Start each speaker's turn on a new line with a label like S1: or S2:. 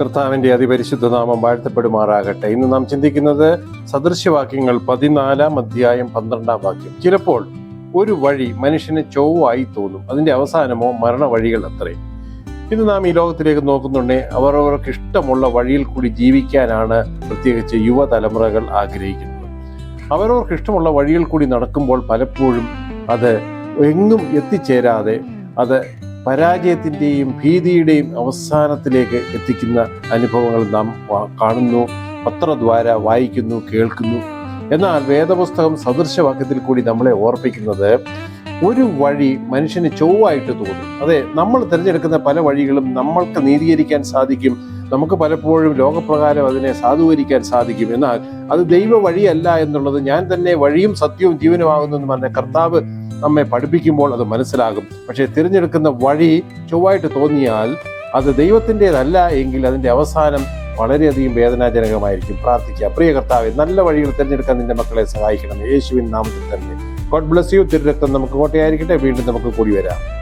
S1: കർത്താവിന്റെ അതിപരിശുദ്ധ നാമം വാഴ്ത്തപ്പെടുമാറാകട്ടെ. ഇന്ന് നാം ചിന്തിക്കുന്നത് സദൃശ്യവാക്യങ്ങൾ പതിനാലാം അധ്യായം പന്ത്രണ്ടാം വാക്യം. ചിലപ്പോൾ ഒരു വഴി മനുഷ്യന് ചൊവ്വായി തോന്നും. അതിന്റെ അവസാനമോ മരണ വഴികൾ അത്രേ. ഇന്ന് നാം ഈ ലോകത്തിലേക്ക് നോക്കുന്നുണ്ടേ അവരവർക്ക് ഇഷ്ടമുള്ള വഴിയിൽ കൂടി ജീവിക്കാനാണ് പ്രത്യേകിച്ച് യുവതലമുറകൾ ആഗ്രഹിക്കുന്നത്. അവരവർക്ക് ഇഷ്ടമുള്ള വഴിയിൽ കൂടി നടക്കുമ്പോൾ പലപ്പോഴും അത് എങ്ങും എത്തിച്ചേരാതെ അത് പരാജയത്തിന്റെയും ഭീതിയുടെയും അവസാനത്തിലേക്ക് എത്തിക്കുന്ന അനുഭവങ്ങൾ നാം കാണുന്നു. പത്രദ്വാര വായിക്കുന്നു കേൾക്കുന്നു. എന്നാൽ വേദപുസ്തകം സദൃശവാക്യത്തിൽ കൂടി നമ്മളെ ഓർപ്പിക്കുന്നത് ഒരു വഴി മനുഷ്യന് ചൊവ്വായിട്ട് തോന്നും. അതെ നമ്മൾ തിരഞ്ഞെടുക്കുന്ന പല വഴികളും നമ്മൾക്ക് നീതീകരിക്കാൻ സാധിക്കും. നമുക്ക് പലപ്പോഴും ലോകപ്രകാരം അതിനെ സാധൂകരിക്കാൻ സാധിക്കും. എന്നാൽ അത് ദൈവ വഴിയല്ല എന്നുള്ളത് ഞാൻ തന്നെ വഴിയും സത്യവും ജീവനുമാകുന്നു എന്ന് പറഞ്ഞ കർത്താവ് നമ്മെ പഠിപ്പിക്കുമ്പോൾ അത് മനസ്സിലാകും. പക്ഷേ തിരഞ്ഞെടുക്കുന്ന വഴി ചൊവ്വായിട്ട് തോന്നിയാൽ അത് ദൈവത്തിന്റെതല്ല എങ്കിൽ അതിന്റെ അവസാനം വളരെയധികം വേദനാജനകമായിരിക്കും. പ്രാർത്ഥിക്കുക. പ്രിയ കർത്താവ് നല്ല വഴികൾ തിരഞ്ഞെടുക്കാൻ നിന്റെ മക്കളെ സഹായിക്കണം യേശുവിൻ നാമത്തിൽ തന്നെ. God bless you. തിരുരക്തം നമുക്ക് കോട്ടയായിരിക്കട്ടെ. വീണ്ടും നമുക്ക് കൂടി വരാം.